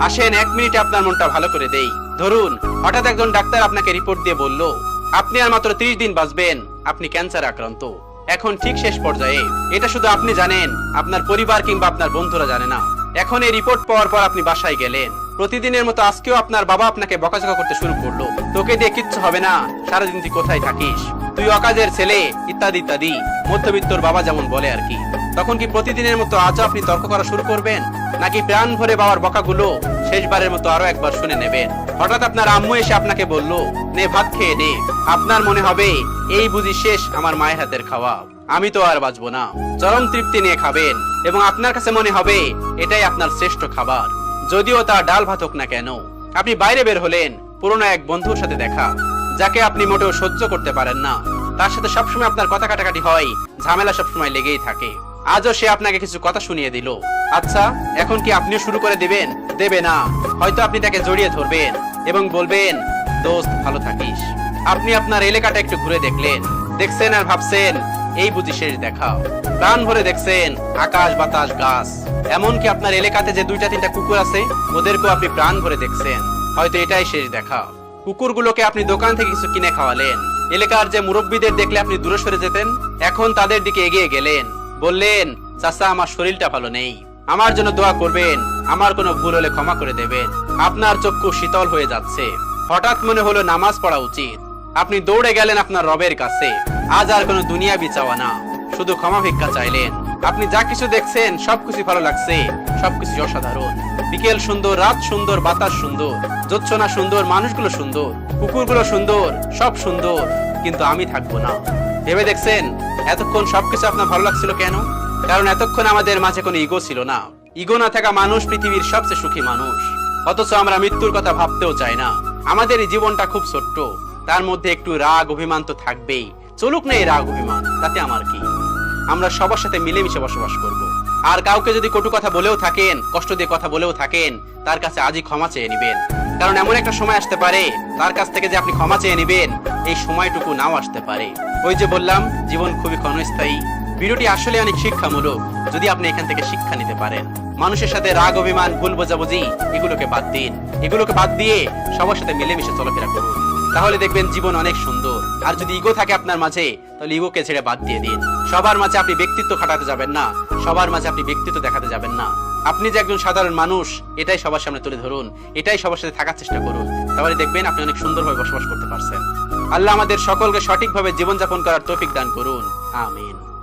আসেন এক মিনিটে আপনার মনটা ভালো করে দেই। ধরুন, হঠাৎ একজন ডাক্তার আপনাকে রিপোর্ট দিয়ে বলল, আপনি আর মাত্র ত্রিশ দিন বাঁচবেন, আপনি ক্যান্সার আক্রান্ত। এখন ঠিক শেষ পর্যায়ে। এটা শুধু আপনি জানেন, আপনার পরিবার কিংবা আপনার বন্ধুরা জানে না। এখন এই রিপোর্ট পাওয়ার পর আপনি বাসায় গেলেন। প্রতিদিনের মতো আজকেও আপনার বাবা আপনাকে বকাঝকা করতে শুরু করল। তোকে দিয়ে কিচ্ছু হবে না। সারাদিন তুই কোথায় থাকিস? তুই অকাজের ছেলে, ইত্যাদি ইত্যাদি। মধ্যবিত্তর বাবা যেমন বলে আর কি। তখন কি প্রতিদিনের মতো আজও আপনি তর্ক করা শুরু করবেন? নাকি প্রাণ ভরে বাবার বকাগুলো শেষবারের মতো আরও একবার শুনে নেবেন? হঠাৎ আপনার আম্মু এসে আপনাকে বলল, নে ভাত খেয়ে নে। আপনার মনে হবে, এই বুঝি শেষ আমার মায়ের হাতের খাওয়া। আমি তো আর বাঁচবো না। চরম তৃপ্তি নিয়ে খাবেন। এবং আপনার কাছে মনে হবে, এটাই আপনার শ্রেষ্ঠ খাবার। যদিও তা ডাল ভাত হোক না কেন। আপনি বাইরে বের হলেন, পুরনো এক বন্ধুর সাথে দেখা, যাকে আপনি মোটেও সহ্য করতে পারেন না। তার সাথে সবসময় আপনার কথা কাটাকাটি হয়, ঝামেলা সবসময় লেগেই থাকে। আজও সে আপনাকে কিছু কথা শুনিয়ে দিল। আচ্ছা এখন কি আপনিও শুরু করে দিবেন? দেবে না। হয়তো আপনি তাকে জড়িয়ে ধরবেন এবং বলবেন, দোস্ত, ভালো থাকিস। আপনি আপনার এলাকাটা একটু ঘুরে দেখলেন। দেখছেন আর ভাবছেন, এই বুঝি শেষ দেখা প্রাণ ভরে দেখছেন, আকাশ বাতাস, গাছ। এমনকি আপনার এলাকাতে যে দুইটা তিনটা কুকুর আছে, ওদেরকেও আপনি প্রাণ ভরে দেখছেন। হয়তো এটাই শেষ দেখা। কুকুরগুলোকে আপনি দোকান থেকে কিছু কিনে খাওয়ালেন। এলাকার যে মুরব্বীদের দেখলে আপনি দূরে সরে যেতেন, এখন তাদের দিকে এগিয়ে গেলেন। বললেন, চাচা, আমার শরীরটা ভালো নেই। আমার জন্য দোয়া করবেন। আমার কোনো ভুল হলে ক্ষমা করে দেবেন। আপনার চক্ষু শীতল হয়ে যাচ্ছে। হঠাৎ মনে হলো নামাজ পড়া উচিত। আপনি দৌড়ে গেলেন আপনার রবের কাছে। আজ আর কোনো দুনিয়া বিচাওয়া না। শুধু ক্ষমা ভিক্ষা চাইলেন। আপনি যা কিছু দেখছেন সবকিছু ভালো লাগছে। সবকিছু অসাধারণ। বিকেল সুন্দর, রাত সুন্দর, বাতাস সুন্দর যোচ্ছনা সুন্দর, মানুষগুলো সুন্দর, কুকুরগুলো সুন্দর, সব সুন্দর। কিন্তু আমি থাকব না। ভেবে দেখছেন? এতক্ষণ সবকিছু আপনার ভালো লাগছিল কেন? কারণ এতক্ষণ আমাদের মাঝে কোনো ইগো ছিল না। ইগো না থাকা মানুষ পৃথিবীর সবচেয়ে সুখী মানুষ। অথচ আমরা মৃত্যুর কথা ভাবতেও চাই না। আমাদের এই জীবনটা খুব ছোট্ট। তার মধ্যে একটু রাগ, অভিমান তো থাকবেই। চলুক না এই রাগ, অভিমান, তাতে আমার কি? আমরা সবার সাথে মিলেমিশে বসবাস করব। আর কাউকে যদি কটু কথা বলেও থাকেন, কষ্ট দিয়ে কথা বলেও থাকেন, তার কাছে আজই ক্ষমা চেয়ে নেবেন। কারণ এমন একটা সময় আসতে পারে, তার কাছ থেকে যে আপনি ক্ষমা চেয়ে নেবেন, এই সময়টুকু নাও আসতে পারে। ওই যে বললাম, জীবন খুবই ক্ষণস্থায়ী। ভিডিওটি আসলে অনেক শিক্ষামূলক, যদি আপনি এখান থেকে শিক্ষা নিতে পারেন। মানুষের সাথে রাগ, অভিমান, ভুল বোঝাবুঝি, এগুলোকে বাদ দিন। এগুলোকে বাদ দিয়ে সবার সাথে মিলেমিশে চলাফেরা করুন। তাহলে দেখবেন জীবন অনেক সুন্দর। আর যদি ইগো থাকে আপনার মাঝে, তাহলে ইগোকে ছেড়ে বাদ দিয়ে দিন। সবার মাঝে আপনি ব্যক্তিত্ব খাটাতে যাবেন না, সবার মাঝে আপনি ব্যক্তিত্ব দেখাতে যাবেন না। আপনি যে একজন সাধারণ মানুষ, এটাই সবার সামনে তুলে ধরুন, এটাই সবার সাথে থাকার চেষ্টা করুন। তাহলে দেখবেন আপনি অনেক সুন্দরভাবে বসবাস করতে পারছেন। আল্লাহ আমাদের সকলকে সঠিকভাবে জীবনযাপন করার তৌফিক দান করুন। আমিন।